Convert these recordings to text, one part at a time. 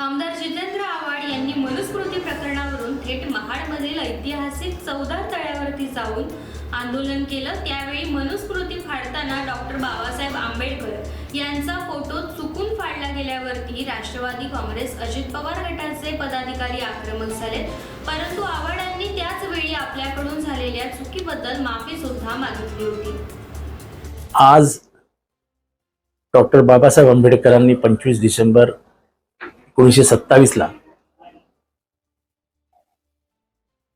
आमदार जितेंद्र आव्हाड यांनी मनुस्मृती प्रकरणावरून थेट महाडमधील ऐतिहासिक चौदा तळ्यावरती जाऊन आंदोलन केलं. त्यावेळी मनुस्मृती फाडताना डॉक्टर बाबासाहेब आंबेडकर यांचा फोटो चुकून फाडला गेल्यावरती राष्ट्रवादी काँग्रेस अजित पवार गटाचे पदाधिकारी आक्रमक झाले. परंतु आव्हाडांनी त्याच वेळी आपल्याकडून झालेल्या चुकीबद्दल माफी सुद्धा मागितली होती. आज डॉक्टर बाबासाहेब आंबेडकरांनी पंचवीस डिसेंबर एकोणीसशे सत्तावीसला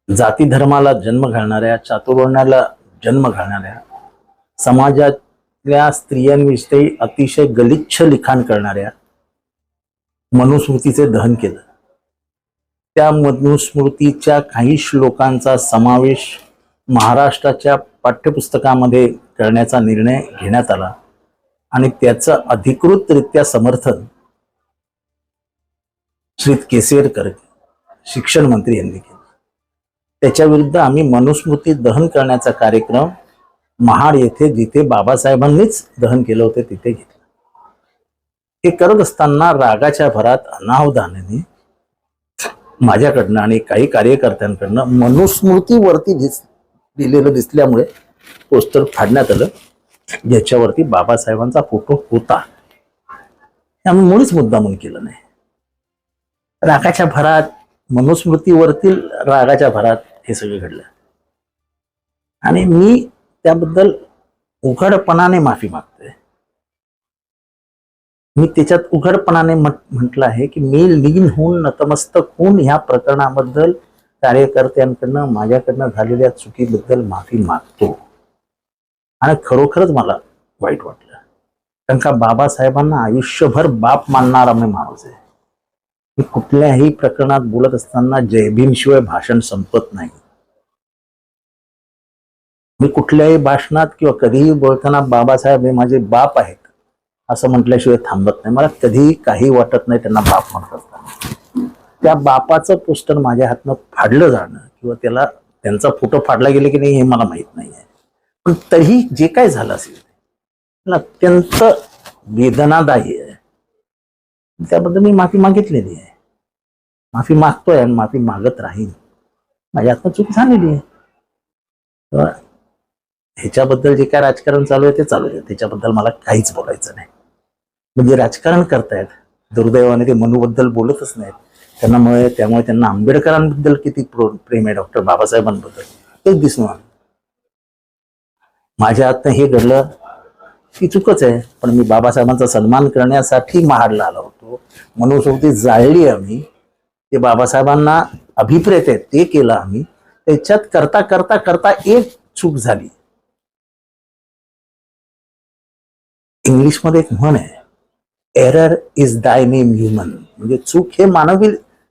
जाती धर्माला जन्म घालणाऱ्या चातुर्वर्णाला जन्म घालणाऱ्या समाजातल्या स्त्रियांविषयी अतिशय गलिच्छ लिखाण करणाऱ्या मनुस्मृतीचे दहन केलं. त्या मनुस्मृतीच्या काही श्लोकांचा समावेश महाराष्ट्राच्या पाठ्यपुस्तकामध्ये करण्याचा निर्णय घेण्यात आला आणि त्याचं अधिकृतरित्या समर्थन श्री केसवेरकर शिक्षण मंत्री यांनी केलं. त्याच्या विरुद्ध आम्ही मनुस्मृती दहन करण्याचा कार्यक्रम महाड येथे जिथे बाबासाहेबांनीच दहन केलं होतं तिथे घेतलं. हे करत असताना रागाच्या भरात अनावधानाने माझ्याकडनं आणि काही कार्यकर्त्यांकडनं मनुस्मृतीवरती दिस दिलेलं दिसल्यामुळे पोस्टर फाडण्यात आलं. ज्याच्यावरती बाबासाहेबांचा फोटो होता. आम्ही मुळीच मुद्दामून केलं नाही. रागाच्या भरात मनुस्मृतीवरतील रागाच्या भरात हे सगळं घडलं. आणि मी त्याबद्दल उघडपणाने माफी मागतोय. मी त्याच्यात उघडपणाने म्हटलं आहे की मी लीन होऊन नतमस्तक होऊन ह्या प्रकरणाबद्दल कार्यकर्त्यांकडनं माझ्याकडनं झालेल्या चुकीबद्दल माफी मागतो. आणि खरोखरच मला वाईट वाटलं. कारण का बाबासाहेबांना आयुष्यभर बाप मानणारा मी माणूस आहे. कुठल्याही प्रकरणात बोलत असताना जयभीमशिवाय भाषण संपत नाही. मी कुठल्याही भाषणात किंवा कधीही बोलताना बाबासाहेब हे माझे बाप आहेत असं म्हटल्याशिवाय थांबत नाही. मला कधीही काही वाटत नाही त्यांना बाप म्हणत असताना. त्या बापाचं पोस्टर माझ्या हातनं फाडलं जाणं किंवा त्याला त्यांचा फोटो फाडला गेला की नाही हे मला माहीत नाही आहे. पण तरीही जे काय झालं असेल मला अत्यंत वेदनादायी त्याबद्दल मी माफी मागितलेली आहे. माफी मागतोय आणि माफी मागत राहीन. माझ्या हातनं चूक झालेली आहे. तर ह्याच्याबद्दल जे काय राजकारण चालू आहे ते चालू आहे. त्याच्याबद्दल मला काहीच बोलायचं नाही. म्हणजे राजकारण करतायत. दुर्दैवाने ते मनूबद्दल बोलतच नाहीत. त्यांना मुळे त्यामुळे त्यांना आंबेडकरांबद्दल किती प्रो- प्रेम आहे डॉक्टर बाबासाहेबांबद्दल. तेच दिसून माझ्या हातनं हे घडलं ही चुकच आहे. पण मी बाबासाहेबांचा सन्मान करण्यासाठी महाडला आलो होतो. म्हणून जाळली आम्ही. ते बाबासाहेबांना अभिप्रेत आहे ते केलं आम्ही. त्याच्यात करता करता करता एक चूक झाली. इंग्लिशमध्ये एक म्हण आहे. Error is thy name human म्हणजे चूक हे मानवी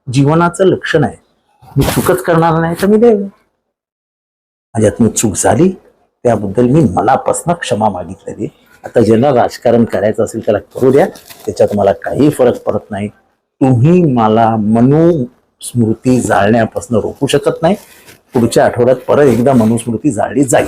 जीवनाचं लक्षण आहे. मी चूकच करणार नाही तर मी देव माझ्यात मी चूक झाली. त्याबद्दल मी मनापासून क्षमा मागितलेली. आता ज्याला राजकारण करायचं असेल त्याला करू द्या. त्याच्यात मला काही फरक पडत नाही. तुम्ही मला मनुस्मृती जाळण्यापासून रोखू शकत नाही. पुढच्या आठवड्यात परत एकदा मनुस्मृती जाळली जाईल.